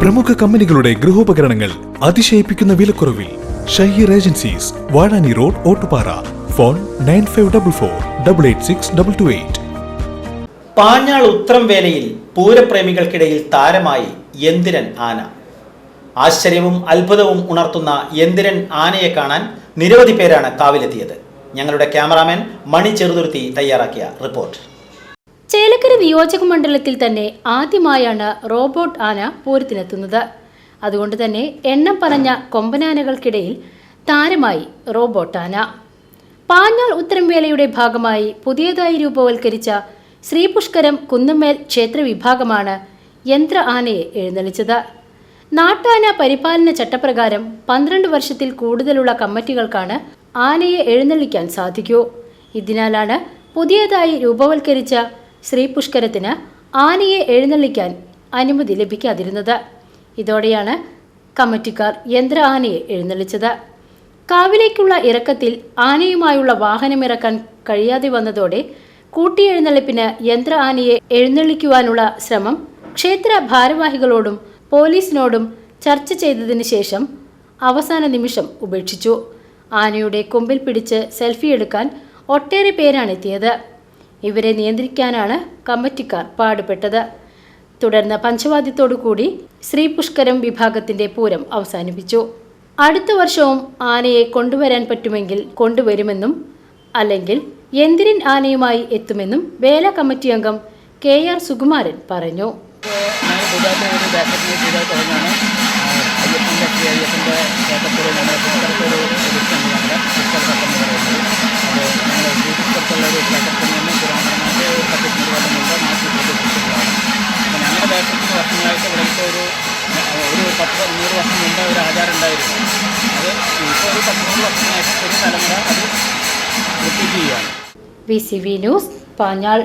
പ്രമുഖ കമ്പനികളുടെ ഗൃഹോപകരണങ്ങൾ അതിശയിപ്പിക്കുന്ന വിലക്കുറവിൽ Shaheer agencies Vazhani road Ottupara. Phone nine five double four double eight six double two eight. Panjal Uthram വേലയിൽ പൂരപ്രേമികൾക്കിടയിൽ താരമായി യന്തിരൻ ആന. ആശ്ചര്യവും അത്ഭുതവും ഉണർത്തുന്ന യന്തിരൻ ആനയെ കാണാൻ നിരവധി പേരാണ് കാവിലെത്തിയത്. ഞങ്ങളുടെ ക്യാമറാമാൻ മണി ചെറുതുരുത്തി തയ്യാറാക്കിയ റിപ്പോർട്ട്. ചേലക്കര നിയോജക മണ്ഡലത്തിൽ തന്നെ ആദ്യമായാണ് റോബോട്ട് ആന പൂരത്തിനെത്തുന്നത്. അതുകൊണ്ട് തന്നെ എണ്ണം പറഞ്ഞ കൊമ്പനാനകൾക്കിടയിൽ താരമായി റോബോട്ട് ആന. പാഞ്ഞാൾ ഉത്തരംവേലയുടെ ഭാഗമായി പുതിയതായി രൂപവൽക്കരിച്ച ശ്രീപുഷ്കരം കുന്നമേൽ ക്ഷേത്ര വിഭാഗമാണ് യന്ത്ര ആനയെ എഴുന്നള്ളിച്ചത്. നാട്ടാന പരിപാലന ചട്ടപ്രകാരം പന്ത്രണ്ട് വർഷത്തിൽ കൂടുതലുള്ള കമ്മിറ്റികൾക്കാണ് ആനയെ എഴുന്നള്ളിക്കാൻ സാധിക്കൂ. ഇതിനാലാണ് പുതിയതായി രൂപവൽക്കരിച്ച ശ്രീപുഷ്കരത്തിന് ആനയെ എഴുന്നള്ളിക്കാൻ അനുമതി ലഭിക്കാതിരുന്നത്. ഇതോടെയാണ് കമ്മിറ്റിക്കാർ യന്ത്ര ആനയെ എഴുന്നള്ളിച്ചത്. കാവിലേക്കുള്ള ഇറക്കത്തിൽ ആനയുമായുള്ള വാഹനമിറക്കാൻ കഴിയാതെ വന്നതോടെ കൂട്ടിയെഴുന്നള്ളിപ്പിന് യന്ത്ര ആനയെ എഴുന്നള്ളിക്കുവാനുള്ള ശ്രമം ക്ഷേത്ര ഭാരവാഹികളോടും പോലീസിനോടും ചർച്ച ചെയ്തതിന് ശേഷം അവസാന നിമിഷം ഉപേക്ഷിച്ചു. ആനയുടെ കൊമ്പിൽ പിടിച്ച് സെൽഫി എടുക്കാൻ ഒട്ടേറെ പേരാണ് എത്തിയത്. ഇവരെ നിയന്ത്രിക്കാനാണ് കമ്മിറ്റിക്കാർ പാടുപെട്ടത്. തുടർന്ന് പഞ്ചവാദ്യത്തോടു കൂടി ശ്രീപുഷ്കരം വിഭാഗത്തിന്റെ പൂരം അവസാനിപ്പിച്ചു. അടുത്ത വർഷവും ആനയെ കൊണ്ടുവരാൻ പറ്റുമെങ്കിൽ കൊണ്ടുവരുമെന്നും അല്ലെങ്കിൽ എന്തിരൻ ആനയുമായി എത്തുമെന്നും വേല കമ്മിറ്റി അംഗം കെ ആർ സുകുമാരൻ പറഞ്ഞു. ദേശത്തിന് വർഷങ്ങളായിട്ട് ഇവിടുത്തെ ഒരു ഒരു പത്ത് നൂറ് വർഷം മുമ്പ് ഒരു ആചാരം ഉണ്ടായിരുന്നു. അത് ഇപ്പോൾ ഒരു പത്തിനൂറ് വർഷമായിട്ട് ഒരു തലമുറ അത് റിപ്പീറ്റ് ചെയ്യുകയാണ്. B C V news Panjal